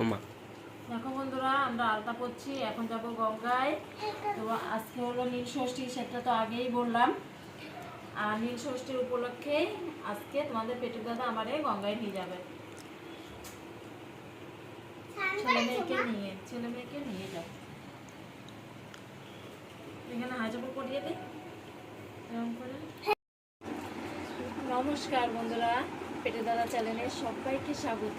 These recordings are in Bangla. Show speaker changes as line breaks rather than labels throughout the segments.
ওমা।
দেখো বন্ধুরা, আমরা আলতা পড়ছি এখন যাব গঙ্গায়। তো আজকে হলো নীল ষষ্ঠী, সেটা তো আগেই বললাম। আর নীল ষষ্ঠীর উপলক্ষে আজকে তোমাদের পেটুক দাদা আমারে গঙ্গায় নিয়ে যাবে। ছেলে মেয়েকে নিয়ে, ছেলে মেয়েকে নিয়ে যাবে এখানে হাজার পরিয়ে দিই নমস্কার বন্ধুরা পেটে দাদা চ্যানেলে সবাইকে স্বাগত।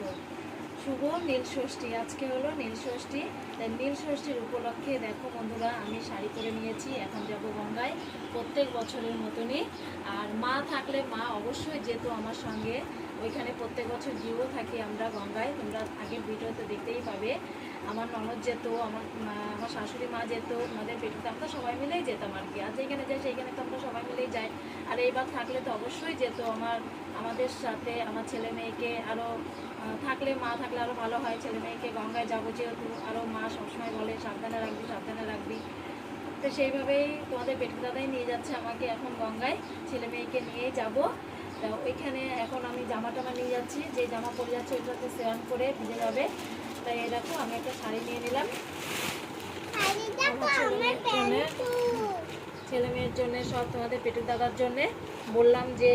শুভ নীল ষষ্ঠী। আজকে হলো নীল ষষ্ঠী। তাই নীল ষষ্ঠীর উপলক্ষে দেখো বন্ধুরা, আমি শাড়ি পরে নিয়েছি, এখন যাব গঙ্গায় প্রত্যেক বছরের মতনই। আর মা থাকলে মা অবশ্যই যেত আমার সঙ্গে। ওইখানে প্রত্যেক বছর গিয়েও থাকি আমরা গঙ্গায়, তোমরা আগের ভিডিওতে দেখতেই পাবে। আমার ননদ যেত, আমার আমার শাশুড়ি মা যেত আমাদের পেটুতে আমরা সবাই মিলেই যেতাম আর কি। আর যেখানে যাই সেইখানে তো আমরা সবাই মিলেই যাই। আর এইবার থাকলে তো অবশ্যই যেত আমার, আমাদের সাথে, আমার ছেলে মেয়েকে আরও থাকলে মা থাকলে আরও ভালো হয়। ছেলে মেয়েকে গঙ্গায় যাব যেহেতু আরও মা সবসময় বলে, সাবধানে রাখবি সাবধানে রাখবি। তো সেইভাবেই তোমাদের পেটু দাদাই নিয়ে যাচ্ছে আমাকে এখন গঙ্গায়। ছেলে মেয়েকে নিয়েই যাব। তা ওইখানে এখন আমি জামা টামা নিয়ে যাচ্ছি যে জামা পরে যাচ্ছে ওইটাতে স্নান করে ভিজে যাবে। তাই দেখো আমি একটা শাড়ি নিয়ে নিলাম। আমার ছেলে মেয়ের জন্যে সব তোমাদের পেটুক দাদার জন্য। বললাম যে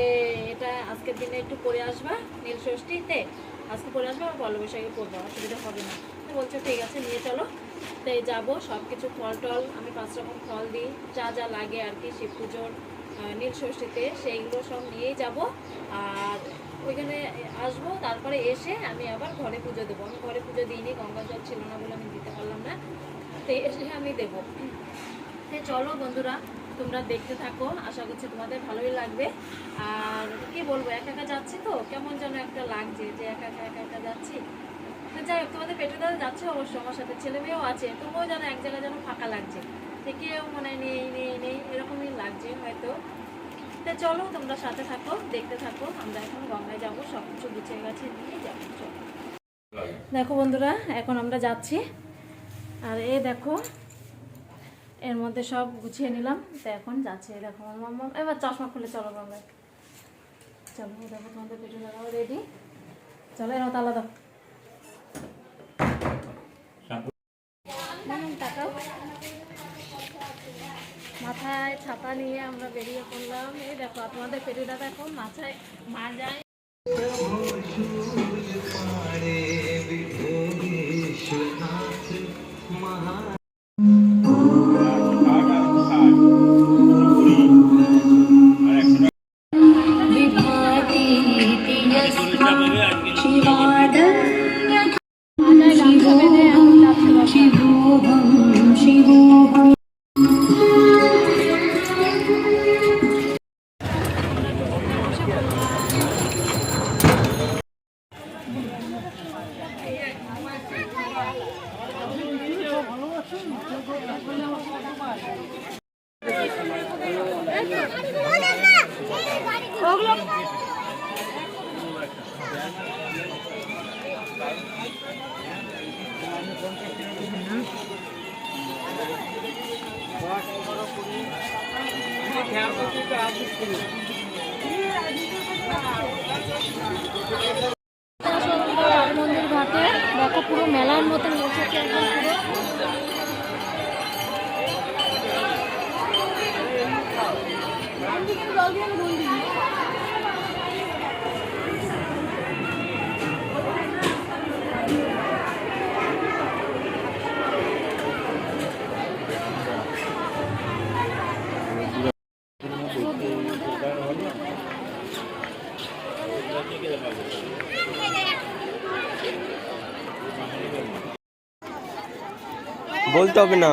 এটা আজকের দিনে একটু পরে আসবা নীল ষষ্ঠীতে। আজকে পরে আসবা আর পয়লা বৈশাখে পরবো অসুবিধা হবে না। তো বলছো ঠিক আছে নিয়ে চলো। তাই যাব সব কিছু ফল টল আমি পাঁচ রকম ফল দিই যা যা লাগে আর কি শিব পুজোর। নীল ষষ্ঠীতে সেইগুলো সব নিয়েই যাব। আর ওইখানে আসব, তারপরে এসে আমি আবার ঘরে পুজো দেবো। আমি ঘরে পুজো দিইনি, গঙ্গা জল ছিল না বলে আমি দিতে পারলাম না। তো এসে আমি দেবো। চলো বন্ধুরা, তোমরা দেখতে থাকো। আশা করছি তোমাদের ভালোই লাগবে। আর কি বলব, একা একা যাচ্ছি তো? কেমন যেন একটা লাগছে যে একা একা একা একা যাচ্ছি। যাই হোক, তোমাদের পেটে দাদা যাচ্ছে অবশ্য আমার সাথে। ছেলে মেয়েও আছে, তবুও যেন এক জায়গায় যেন ফাঁকা লাগছে। কেউ মানে নেই নেই নেই, এরকমই লাগছে হয়তো। তা চলো, তোমরা সাথে থাকো, দেখতে থাকো, আমরা এখন গঙ্গায় যাব সব কিছু গুছিয়ে গেছে নিয়ে যাব, চলো। দেখো বন্ধুরা, এখন আমরা যাচ্ছি। আর এ দেখো, এর মধ্যে সব গুছিয়ে নিলাম। তো এখন যাচ্ছে দেখো আমার এবার চশমা খুলে চলো গঙ্গায়। চলো দেখো, তোমাদের পেটে রেডি চলো, এর তালা দাও ছাতা নিয়ে আমরা বেরিয়ে পড়লাম। এই দেখো তোমাদের পেটে দাদা এখন মাথায় মন্দির ঘাটে দেখো পুরো মেলার মতন বসেছে একদম
বলতে হবে না।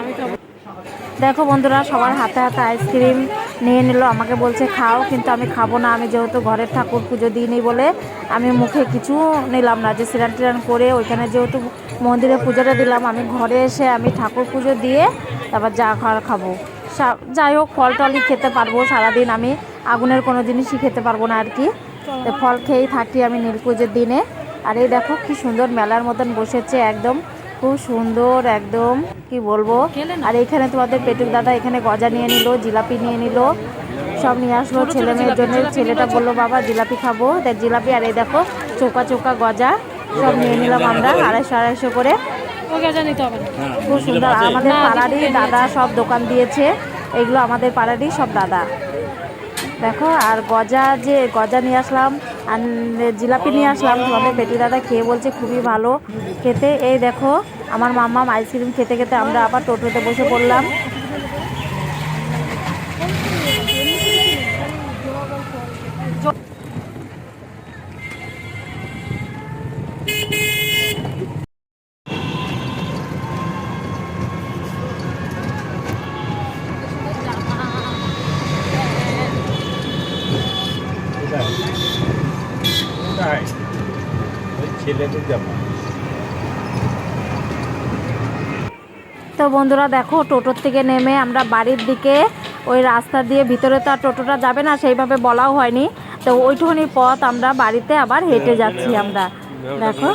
আমি খাব। দেখো বন্ধুরা সবার হাতে হাতে আইসক্রিম নিয়ে নিল আমাকে বলছে খাও কিন্তু আমি খাব না আমি যেহেতু ঘরের ঠাকুর পুজো দিইনি বলে আমি মুখে কিছু নিলাম না যে সিরান টিরান করে ওইখানে যেহেতু মন্দিরে পুজোটা দিলাম আমি ঘরে এসে আমি ঠাকুর পুজো দিয়ে তারপর যা খাওয়ার খাব। যাই হোক ফল টলই খেতে পারব সারাদিন আমি আগুনের কোনো জিনিসই খেতে পারব না আর কি। ফল খেয়েই থাকি আমি নীল পুজোর দিনে। আর এই দেখো কি সুন্দর মেলার মতন বসেছে একদম খুব সুন্দর একদম কি বলব? আর এখানে তোমাদের পেটুক দাদা এখানে গজা নিয়ে নিল জিলাপি নিয়ে নিল সব নিয়ে আসলো ছেলে মেয়ের জন্য। ছেলেটা বলল বাবা জিলাপি খাব। দেখ জিলাপি আর এই দেখো চোকা চোকা গজা সব নিয়ে নিলাম আমরা আড়াইশো আড়াইশো করে।
ও গেজা নিতে হবে না।
খুব সুন্দর। আমাদের পাড়ারই দাদা সব দোকান দিয়েছে এগুলো আমাদের পাড়ারই সব দাদা। দেখো, আর গজা যে, গজা নিয়ে আসলাম, আর জিলাপি নিয়ে আসলাম, তোমাদের পেটি দাদা খেয়ে বলছে খুবই ভালো খেতে। এই দেখো, আমার মাম্মাম আইসক্রিম খেতে খেতে আমরা আবার টোটোতে বসে পড়লাম
কোথায় কোথায়
তো বন্ধুরা দেখো টোটোর থেকে নেমে আমরা বাড়ির দিকে ওই রাস্তা দিয়ে ভিতরে তো আর টোটোটা যাবে না সেইভাবে বলাও হয়নি। তো ওইটুকুনি পথ আমরা বাড়িতে আবার হেঁটে যাচ্ছি আমরা। দেখো।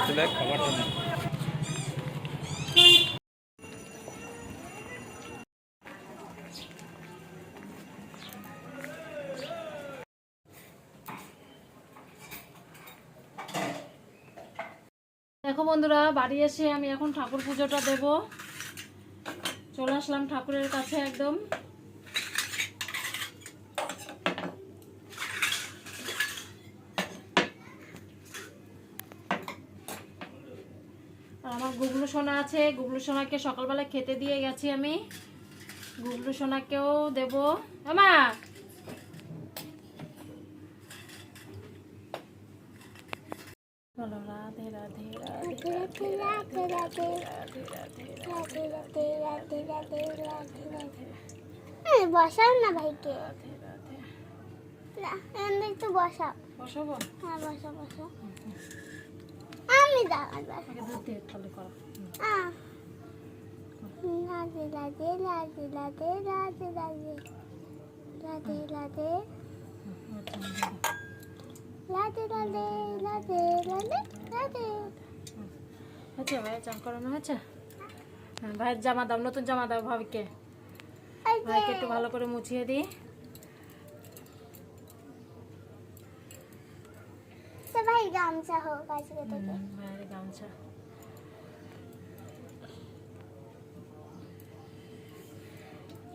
দেখো বন্ধুরা, বাড়ি এসে আমি এখন ঠাকুর পুজোটা দেব। চলে আসলাম ঠাকুরের কাছে একদম। আমার গুগলু সোনা আছে, গুগলু সোনাকে সকালবেলা খেতে দিয়ে গেছি আমি। গুগলু সোনাকেও দেব। আমা বলো রাধে রাধে রাধে রাধে রাধে রাধে রাধে
বসাও না ভাইকে
রাধে রাধে
এমনি একটু বসাও
বসাবো
হ্যাঁ বসা বসা আমি। রাধে রাধে রাধে রাধে রাধে রাধে রাধে রাধে রাধে রাধে রাধে রাধে রাধে
হয়েছে ভাই, চান করানো হয়েছে? হ্যাঁ ভাইয়ের জামা দাও, নতুন জামা দাও ভাবিকে। ভাইকে একটু ভালো করে মুছিয়ে দিই।
ভাই গামছা হোক আজকে থেকে
গামছা।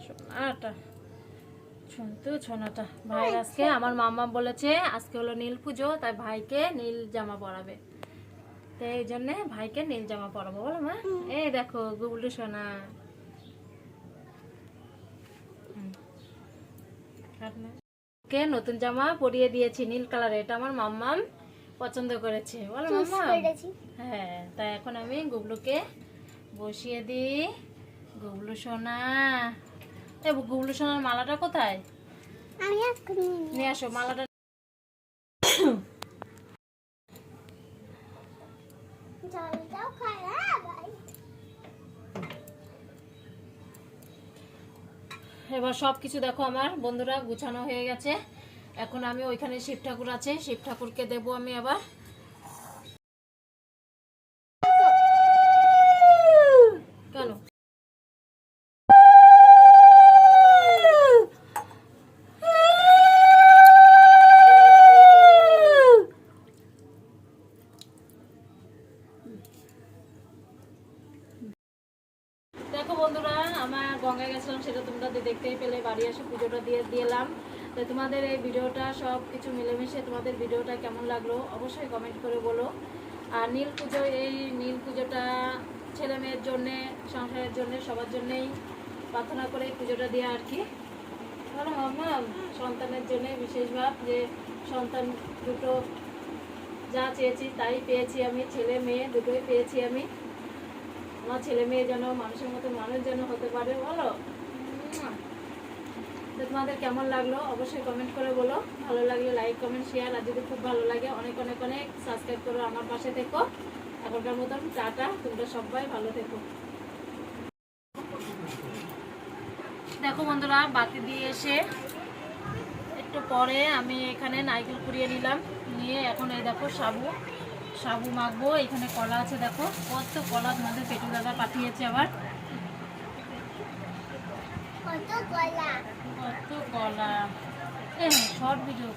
সোনাটা শুনতো ছোনাটা ভাই আজকে আমার মামা বলেছে আজকে হলো নীল পুজো তাই ভাইকে নীল জামা পরাবে। তো এই জন্যে ভাইকে নীল জামা পরাবো বলো মা। এই দেখো গুবলু সোনা। ওকে নতুন জামা পরিয়ে দিয়েছি নীল কালার এটা আমার মাম্মাম পছন্দ করেছে বলো মাম্মা হ্যাঁ তাই এখন আমি গুবলুকে বসিয়ে দিই। গুবলু সোনা এই গুবলু সোনার মালাটা কোথায়?
নিয়ে
আসো। মালাটা।
হ্যাঁ ভাই।
এবার সব কিছু দেখো আমার বন্ধুরা গুছানো হয়ে গেছে। এখন আমি ওইখানে শিব ঠাকুর আছে শিব ঠাকুরকে দেবো আমি আবার কেন দেখো বন্ধুরা আমার গঙ্গায় গেছিলাম সেটা তোমরা তো দেখতেই পেলে বাড়ি এসে পুজোটা দিয়ে দিলাম। তো তোমাদের এই ভিডিওটা সব কিছু মিলেমিশে তোমাদের ভিডিওটা কেমন লাগল অবশ্যই কমেন্ট করে বলো। আর নীল পুজো, এই নীল পুজোটা ছেলে মেয়ের জন্যে, সংসারের জন্যে, সবার জন্যেই প্রার্থনা করে পুজোটা দিয়ে আর কি। বলো মামা সন্তানের জন্য বিশেষ ভাব যে সন্তান দুটো যা চেয়েছি তাই পেয়েছি আমি, ছেলে মেয়ে দুটোই পেয়েছি আমি।
আমার ছেলে মেয়ে যেন মানুষের মতো মানুষ যেন হতে পারে, বলো। তো তোমাদের কেমন লাগল? অবশ্যই কমেন্ট করে বলো। ভালো লাগলে লাইক কমেন্ট শেয়ার আর যদি খুব ভালো লাগে, অনেক অনেক অনেক সাবস্ক্রাইব করো আমার পাশে থেকো। এখনকার মতন টাটা। তোমরা সবাই ভালো থেকো। দেখো বন্ধুরা, বাতি দিয়ে এসে একটু পরে আমি এখানে নাইকেল কুড়িয়ে নিলাম। নিয়ে এখন এই দেখো সাবু সাবু মাখবো। এখানে কলা আছে দেখো। কত কলা তোমাদের পেটু দাদা পাঠিয়েছে আবার।
কত গলা?
কত কলা এ শর্ট ভিডিও